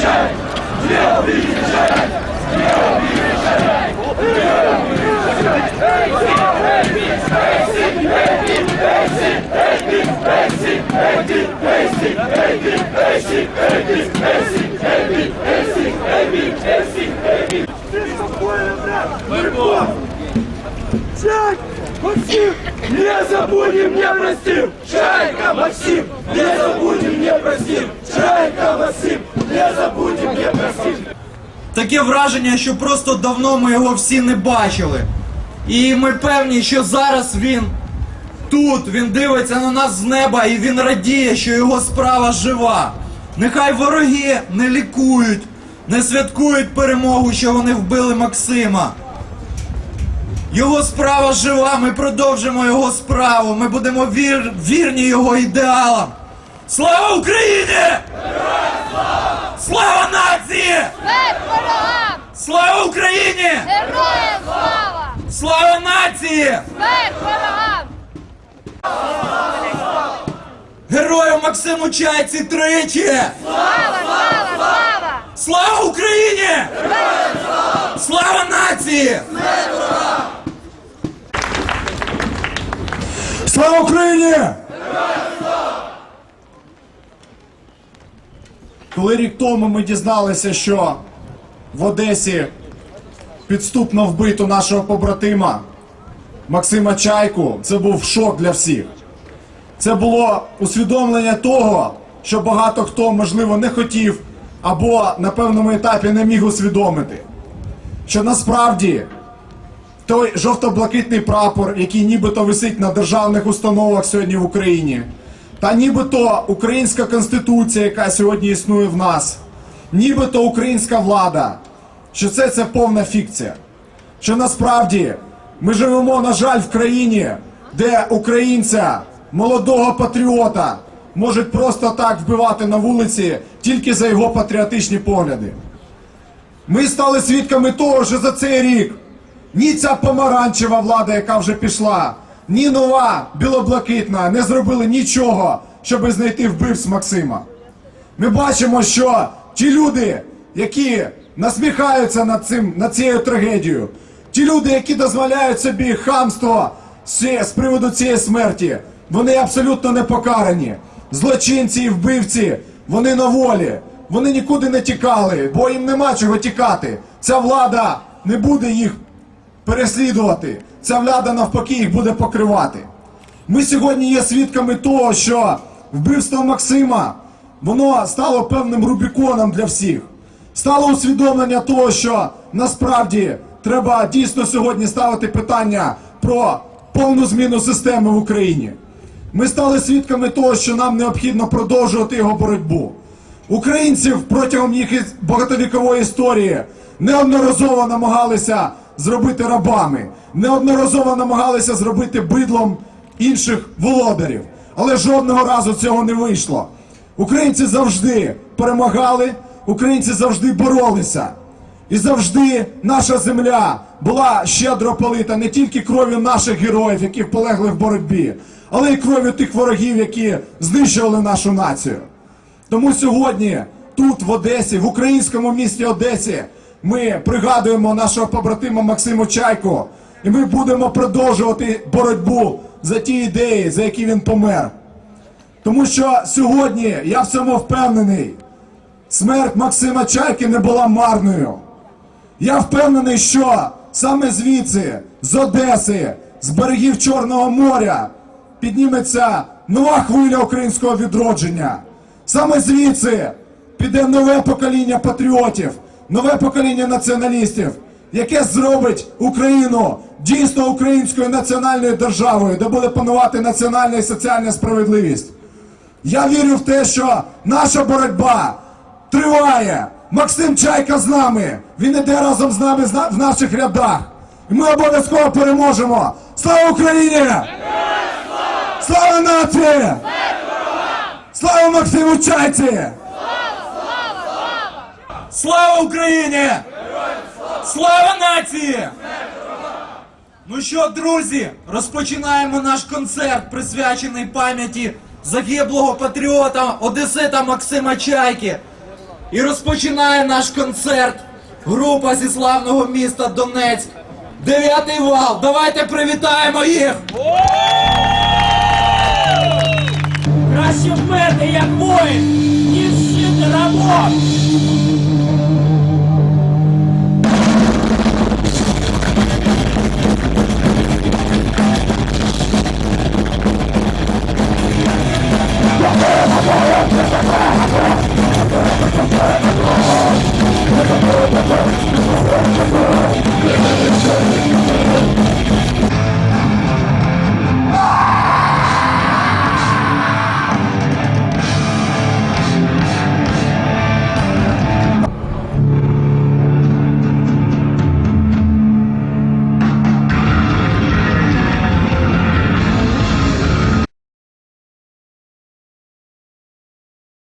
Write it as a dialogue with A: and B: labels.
A: Messi, Messi, Messi, Messi, Messi, Messi, Messi, Messi, Messi, Максим,
B: не
C: забудем, не простим! Чайка, Максим, не забудем, не простим! Чайка, Максим, не забудем, не простим!
D: Таке враження, що просто давно ми його всі не бачили. І ми певні, що зараз він тут, він дивиться на нас з неба і він радіє, що його справа жива. Нехай вороги не лікують, не святкують перемогу, що вони вбили Максима. Його справа жива, ми продовжимо його справу, ми будемо вір... вірні його ідеалам. Слава Україні! Слава нації!
E: Смерть ворогам!
D: Слава Україні!
E: Героям слава!
D: Слава нації!
E: Смерть ворогам!
D: Герою Максиму Чайці тричі!
E: Слава, слава, слава!
D: Слава Україні! Слава нації!
C: Слава Україні! Коли рік тому ми дізналися, що в Одесі підступно вбито нашого побратима Максима Чайку, це був шок для всіх. Це було усвідомлення того, що багато хто, можливо, не хотів або на певному етапі не міг усвідомити. Що насправді той жовто-блакитний прапор, який нібито висить на державних установах сьогодні в Україні, та нібито українська конституція, яка сьогодні існує в нас, нібито українська влада, що це, це повна фікція. Що насправді ми живемо, на жаль, в країні, де українця, молодого патріота, можуть просто так вбивати на вулиці тільки за його патріотичні погляди. Ми стали свідками того, що за цей рік ні ця помаранчева влада, яка вже пішла, ні нова білоблакитна не зробили нічого, щоб знайти вбивць Максима. Ми бачимо, що ті люди, які насміхаються над цим над цією трагедією, ті люди, які дозволяють собі хамство з приводу цієї смерті, вони абсолютно не покарані. Злочинці і вбивці, вони на волі, вони нікуди не тікали, бо їм нема чого тікати. Ця влада не буде їх переслідувати. Ця влада навпаки їх буде покривати. Ми сьогодні є свідками того, що вбивство Максима воно стало певним рубіконом для всіх. Стало усвідомлення того, що насправді треба дійсно сьогодні ставити питання про повну зміну системи в Україні. Ми стали свідками того, що нам необхідно продовжувати його боротьбу. Українців протягом їх багатовікової історії неодноразово намагалися зробити рабами, неодноразово намагалися зробити бидлом інших володарів, але жодного разу цього не вийшло. Українці завжди перемагали, українці завжди боролися. І завжди наша земля була щедро полита не тільки кров'ю наших героїв, які полегли в боротьбі, але й кров'ю тих ворогів, які знищували нашу націю. Тому сьогодні тут, в Одесі, в українському місті Одесі, ми пригадуємо нашого побратима Максиму Чайку, і ми будемо продовжувати боротьбу за ті ідеї, за які він помер. Тому що сьогодні я в цьому впевнений. Смерть Максима Чайки не була марною. Я впевнений, що саме звідси, з Одеси, з берегів Чорного моря, підніметься нова хвиля українського відродження. Саме звідси піде нове покоління патріотів, нове покоління націоналістів, яке зробить Україну дійсно українською національною державою, де буде панувати національна і соціальна справедливість. Я вірю в те, що наша боротьба триває. Максим Чайка з нами. Він іде разом з нами в наших рядах. І ми обов'язково переможемо. Слава Україні! Слава нації! Слава Максиму Чайці!
D: Слава Україні! Слава нації! Ну що, друзі, розпочинаємо наш концерт, присвячений пам'яті загиблого патріота Одесита Максима Чайки. І розпочинає наш концерт група зі славного міста Донецьк. Дев'ятий вал. Давайте привітаємо їх!
F: Краще вмерти, як воїн, ніж жити рабом.